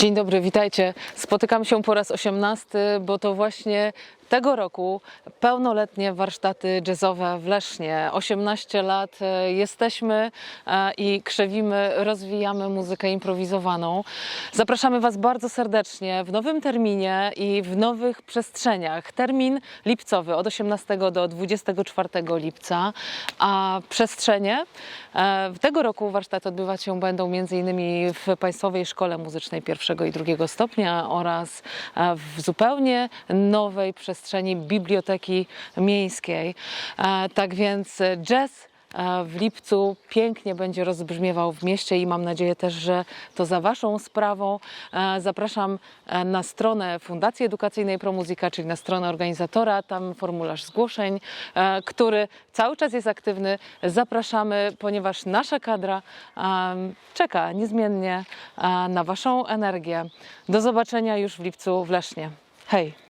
Dzień dobry, witajcie. Spotykam się po raz 18, bo to właśnie tego roku pełnoletnie warsztaty jazzowe w Lesznie. 18 lat e, jesteśmy e, i krzewimy, rozwijamy muzykę improwizowaną. Zapraszamy Was bardzo serdecznie w nowym terminie i w nowych przestrzeniach. Termin lipcowy od 18 do 24 lipca, a przestrzenie e, tego roku warsztaty odbywać się będą m.in. w Państwowej Szkole Muzycznej pierwszego i drugiego stopnia oraz w zupełnie nowej przestrzeni Biblioteki Miejskiej. E, Tak więc e, jazz e, w lipcu pięknie będzie rozbrzmiewał w mieście i mam nadzieję też, że to za Waszą sprawą. Zapraszam na stronę Fundacji Edukacyjnej ProMuzyka, czyli na stronę organizatora, tam formularz zgłoszeń, który cały czas jest aktywny. Zapraszamy, ponieważ nasza kadra czeka niezmiennie na Waszą energię. Do zobaczenia już w lipcu w Lesznie. Hej!